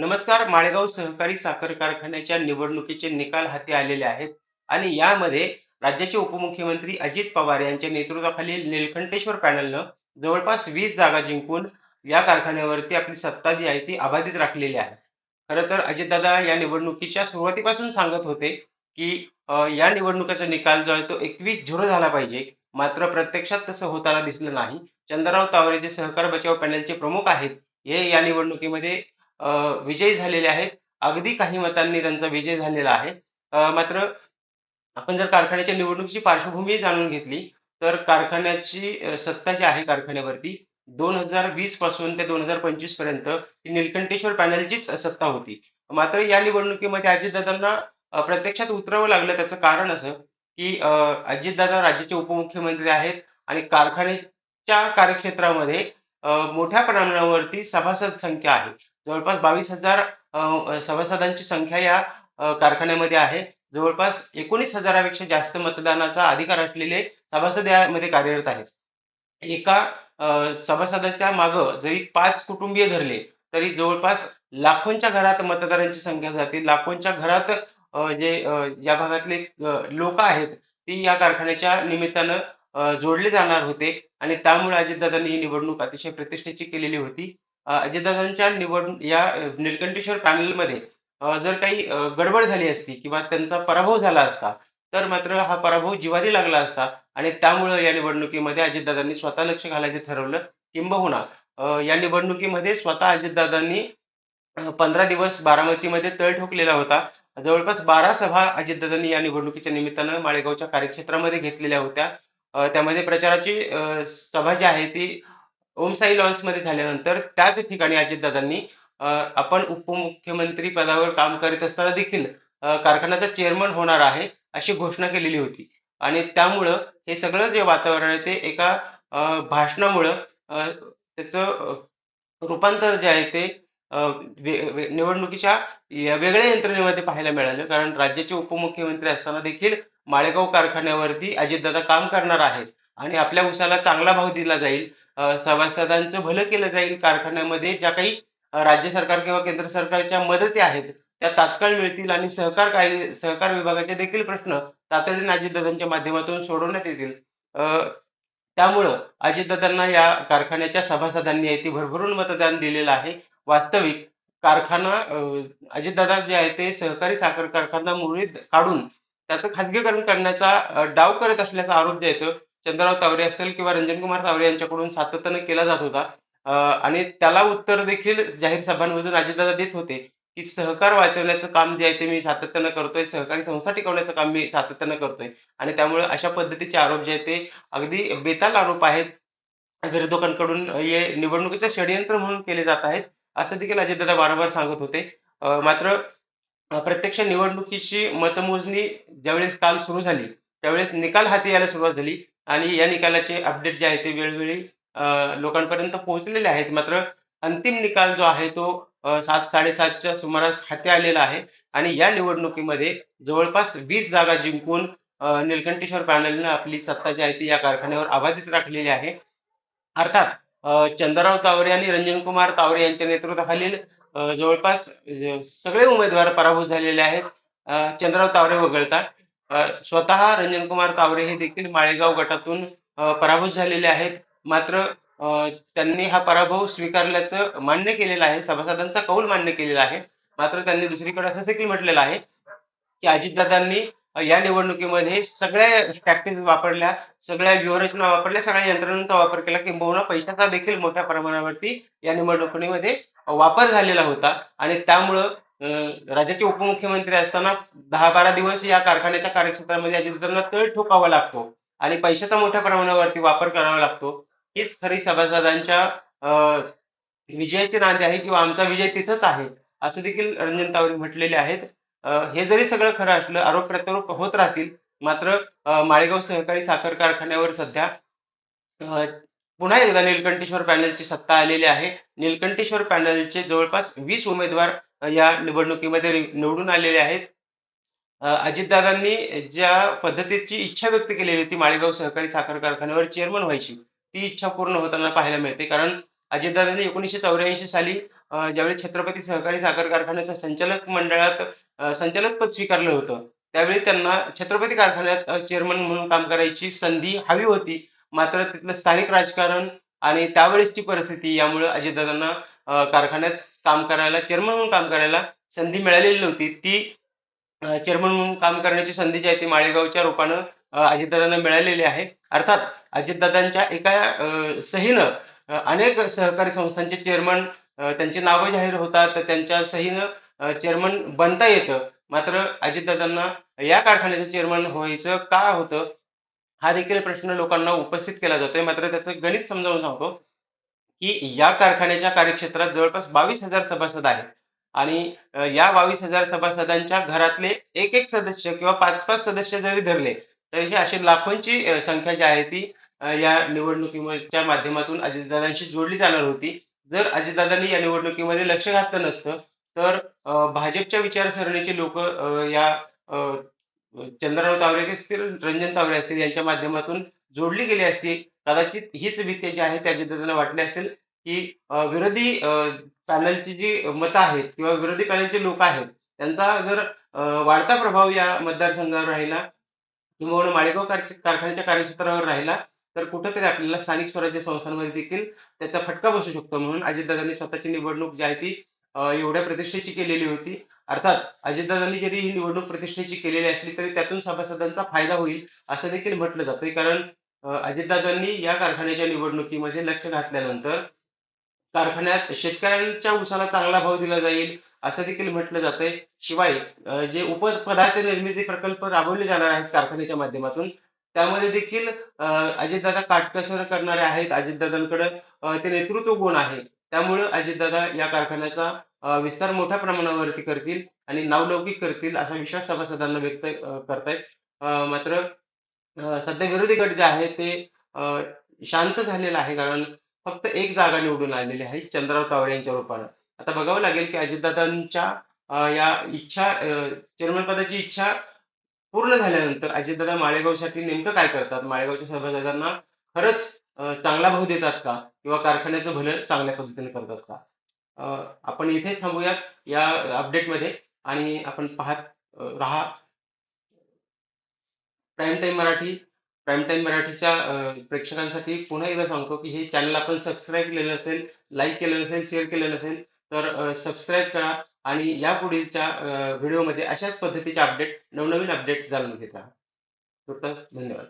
नमस्कार माळेगाव सहकारी साखर कारखान्याच्या निवडणुकीचे निकाल हाती आलेले आहेत आणि यामध्ये राज्याचे उपमुख्यमंत्री अजित पवार यांच्या नेतृत्वाखालील निलकंठेश्वर पॅनलनं जवळपास वीस जागा जिंकून या कारखान्यावरती आपली सत्ता जी आहे ती अबाधित राखलेली आहे. खरं तर अजितदादा या निवडणुकीच्या सुरुवातीपासून सांगत होते की या निवडणुकीचा निकाल जो आहे तो एकवीस झिरो झाला पाहिजे. मात्र प्रत्यक्षात तसं होताना दिसलं नाही. चंद्रराव तावरे जे सहकार बचाव पॅनलचे प्रमुख आहेत. हे या निवडणुकीमध्ये विजयी झालेले आहेत. अगदी काही मतांनी त्यांचा विजय झालेला आहे. मात्र आपण जर कारखान्याच्या निवडणुकीची पार्श्वभूमी जाणून घेतली, तर कारखान्याची सत्ता जी आहे कारखान्यावरती 2020 पासून ते 2025 पर्यंत ही निलकंठेश्वर पॅनलचीच सत्ता होती. मात्र या निवडणुकीमध्ये अजितदादांना प्रत्यक्षात उतरावं लागलं. त्याचं कारण असं, की अजितदादा राज्याचे उपमुख्यमंत्री आहेत आणि कारखान्याच्या कार्यक्षेत्रामध्ये मोठ्या प्रमाणावरती सभासद संख्या आहे. जवळपास बावीस हजार सभासदांची संख्या या कारखान्यामध्ये आहे. जवळपास एकोणीस हजारापेक्षा जास्त मतदानाचा अधिकार असलेले सभासद यामध्ये कार्यरत आहेत. एका सभासदाच्या मागं जरी पाच कुटुंबीय धरले, तरी जवळपास लाखोंच्या घरात मतदारांची संख्या जाते. लाखोंच्या घरात जे या भागातले लोक आहेत, ती या कारखान्याच्या निमित्तानं जोडले जाणार होते आणि त्यामुळे अजितदादांनी ही निवडणूक अतिशय प्रतिष्ठेची केलेली होती. अजितदादांच्या निवड या अ, निलकंठेश्वर पॅनलमध्ये जर काही गडबड झाली असती किंवा त्यांचा पराभव झाला असता, तर मात्र हा पराभव जिवारी लागला असता आणि त्यामुळं या निवडणुकीमध्ये अजितदादांनी स्वतः लक्ष घालायचं ठरवलं. किंबहुना या निवडणुकीमध्ये स्वतः अजितदादांनी पंधरा दिवस बारामतीमध्ये तळ ठोकलेला होता. जवळपास 12 सभा अजितदादांनी या निवडणुकीच्या निमित्तानं माळेगावच्या कार्यक्षेत्रामध्ये घेतलेल्या होत्या. त्यामध्ये प्रचाराची सभा जी आहे ती ओमसाई लॉन्समध्ये झाल्यानंतर त्याच ठिकाणी अजितदादांनी आपण उपमुख्यमंत्री पदावर काम करीत असताना देखील कारखान्याचा चेअरमन होणार आहे, अशी घोषणा केलेली होती. आणि त्यामुळं हे सगळं जे वातावरण आहे ते एका भाषणामुळं त्याचं रूपांतर जे आहे ते निवडणुकीच्या या वेगळ्या यंत्रणेमध्ये पाहायला मिळालं. कारण राज्याचे उपमुख्यमंत्री असताना देखील माळेगाव कारखान्यावरती अजितदादा काम करणार आहेत आणि आपल्या उसाला चांगला भाव दिला जाईल. सभासदांचं भलं केलं जाईल. कारखान्यामध्ये ज्या काही राज्य सरकार किंवा केंद्र सरकारच्या मदती आहेत, त्या तात्काळ मिळतील आणि सहकार कायदे सहकार विभागाचे देखील प्रश्न तातडीने अजितदादांच्या माध्यमातून सोडवण्यात येतील. अ, त्यामुळं अजितदादांना या कारखान्याच्या सभासदांनी आहे ती भरभरून मतदान दिलेलं आहे. वास्तविक कारखाना अजितदादा जे आहे ते सहकारी साखर कारखाना काढून त्याचं खाजगीकरण करण्याचा डाव करत असल्याचा आरोप जो येतो चंद्रराव तावरे असेल किंवा रंजनकुमार तावरे यांच्याकडून सातत्यानं केला जात होता. आणि त्याला उत्तर देखील जाहीर सभांमधून अजितदादा देत होते, की सहकार वाचवण्याचं काम जे आहे ते मी सातत्यानं करतोय. सहकारी संस्था टिकवण्याचं काम मी सातत्यानं करतोय. आणि त्यामुळे अशा पद्धतीचे आरोप जे आहेत ते अगदी बेताल आरोप आहेत. विरोधकांकडून हे निवडणुकीचं षडयंत्र म्हणून केले जात आहेत, असं देखील अजितदादा वारंवार सांगत होते. मात्र प्रत्यक्ष निवडणुकीची मतमोजणी ज्यावेळेस काल सुरू झाली, त्यावेळेस निकाल हाती यायला सुरुवात झाली आणि या निकालाचे अपडेट जे आहे ते वेळोवेळी लोकांपर्यंत पोहोचलेले आहेत. मात्र अंतिम निकाल जो आहे तो सात साडेसातच्या सुमारास हाती आलेला आहे आणि या निवडणुकीमध्ये जवळपास वीस जागा जिंकून निलकंठेश्वर पॅनलनं आपली सत्ता जी आहे ती या कारखान्यावर अबाधित राखलेली आहे. अर्थात चंद्रराव तावरे आणि रंजनकुमार तावरे यांच्या नेतृत्वाखालील जवळपास सगळे उमेदवार पराभूत झालेले आहेत. चंद्रराव तावरे वगळता. अ, स्वतः रंजनकुमार तावरे हे देखील माळेगाव गटातून अ, पराभूत झालेले आहेत. मात्र अ, त्यांनी हा पराभव स्वीकारल्याचं मान्य केलेलं आहे. सभासदांचा कौल मान्य केलेला आहे. मात्र त्यांनी दुसरीकडे असं देखील म्हटलेलं आहे, की अजितदादांनी अ, या निवडणुकीमध्ये सगळ्या टॅक्टिक्स वापरल्या, सगळ्या व्यूहरचना वापरल्या, सगळ्या यंत्रणांचा वापर केला. किंबहुना पैशाचा देखील मोठ्या प्रमाणावरती या निवडणुकीमध्ये वापर झालेला होता आणि त्यामुळं राज्याचे उपमुख्यमंत्री असताना दहा बारा दिवस या कारखान्याच्या कार्यक्षेत्रामध्ये अजितदादांना तळ ठोकावा लागतो आणि पैशाचा मोठ्या प्रमाणावरती वापर करावा लागतो. हीच खरी सभासदांच्या अ, विजयाची नांदी आहे किंवा आमचा विजय तिथंच आहे, असं देखील रंजन तावरे म्हटलेले आहेत. हे जरी सगळं खरं असलं, आरोप-प्रत्यारोप होत राहतील. मात्र माळेगाव सहकारी साखर कारखान्यावर सध्या पुन्हा एकदा निलकंठेश्वर पॅनलची सत्ता आलेली आहे. निलकंठेश्वर पॅनलचे जवळपास वीस उमेदवार या निवडणुकीमध्ये निवडून आलेले आहेत. अजितदादांनी ज्या पद्धतीची इच्छा व्यक्त केलेली होती माळेगाव सहकारी साखर कारखान्यावर चेअरमन व्हायची, ती इच्छा पूर्ण होताना पाहायला मिळते. कारण अजितदादांनी 1984 साली ज्यावेळी छत्रपती सहकारी साखर कारखान्याचं संचालक मंडळात संचालक पद स्वीकारलं होतं त्यावेळी त्यांना छत्रपती कारखान्यात चेअरमन म्हणून काम करायची संधी हवी होती मात्र तिथलं स्थानिक राजकारण आणि त्यावेळेसची परिस्थिती यामुळे अजितदादांना कारखान्यात काम करायला चेअरमन म्हणून काम करायला संधी मिळालेली नव्हती. ती चेअरमन म्हणून काम करण्याची संधी जी आहे ती माळेगावच्या रूपानं अजितदादांना मिळालेली आहे. अर्थात अजितदादांच्या एका सहीनं अनेक सहकारी संस्थांचे चेअरमन त्यांची नावं जाहीर होतात त्यांच्या सहीनं चेअरमन बनता येतं. मात्र अजितदादांना या कारखान्याचं चेअरमन व्हायचं का होतं हा देखील प्रश्न लोकांना उपस्थित केला जातोय. मात्र त्याचं गणित समजावून सांगतो. की या कारखान्याच्या कार्यक्षेत्रात जवळपास बावीस हजार सभासद आहेत. आणि या बावीस हजार सभासदांच्या घरातले एक एक सदस्य किंवा पाच पाच सदस्य जरी धरले तरी ही अशी लाखोंची संख्या जी आहे ती या निवडणुकीच्या माध्यमातून अजितदादांशी जोडली जाणार होती. जर अजितदादांनी या निवडणुकीमध्ये लक्ष घातलं नसतं तर भाजपच्या विचारसरणीची लोक या चंद्रराव तावरे असतील रंजन तावरे असतील यांच्या माध्यमातून जोडली गेली असती कदाचित हीच भीती जी आहे त्या जनतेला वाटली असेल की विरोधी पॅनलची जी मतं आहेत किंवा विरोधी पॅनलचे लोक आहेत त्यांचा जर वाढता प्रभाव या मतदारसंघावर राहिला किंवा माळेगाव कारखान्याच्या कार्यक्षेत्रावर राहिला तर कुठेतरी आपल्याला स्थानिक स्वराज्य संस्थांमध्ये देखील त्याचा फटका बसू शकतो. म्हणून अजितदादांनी स्वतःची निवडणूक जी आहे ती एवढ्या प्रतिष्ठेची केलेली होती. अर्थात अजितदादांनी जरी ही निवडणूक प्रतिष्ठेची केलेली असली तरी त्यातून सभासदांचा फायदा होईल असं देखील म्हटलं जातं कारण अजितदादांनी या कारखान्याच्या निवडणुकीमध्ये लक्ष घातल्यानंतर कारखान्यात शेतकऱ्यांच्या उसाला चांगला भाव दिला जाईल असं देखील म्हटलं जातंय. शिवाय जे उपपदार्थ निर्मिती प्रकल्प राबवले जाणार आहेत कारखान्याच्या माध्यमातून त्यामध्ये देखील अजितदादा काटकसर करणारे आहेत. अजितदादांकडे ते नेतृत्व गुण आहे त्यामुळे अजितदादा या कारखान्याचा विस्तार मोठ्या प्रमाणावरती करतील आणि नावलौकिक करतील असा विश्वास सभासदांना व्यक्त करतायत. मात्र अ, सध्या विरोधी गट जे आहे ते अ, शांत झालेलं आहे कारण फक्त एक जागा निवडून आलेली आहे चंद्रराव तावडे यांच्या रूपानं. आता बघावं लागेल की अजितदादांच्या अ, या इच्छा चेअरमन पदाची इच्छा पूर्ण झाल्यानंतर अजितदादा माळेगावसाठी नेमकं काय करतात? माळेगावच्या सभासदांना खरंच अ, चांगला भाव देतात का? किंवा कारखान्याचं भलं चांगल्या पद्धतीने करतात का? अ, आपण इथेच थांबूयात या अपडेटमध्ये आणि आपण पाहत अ, राहा prime time Marathi prime time मराठीच्या प्रेक्षकांसाठी पुन्हा एकदा सांगतो की हे चॅनल आपण सबस्क्राईब केलेलं असेल लाईक केलं नसेल शेअर केलं नसेल तर सबस्क्राईब करा आणि यापुढीलच्या व्हिडिओमध्ये अशाच पद्धतीचे अपडेट नवनवीन अपडेट जाणून घेत. राहा तुर्तास धन्यवाद.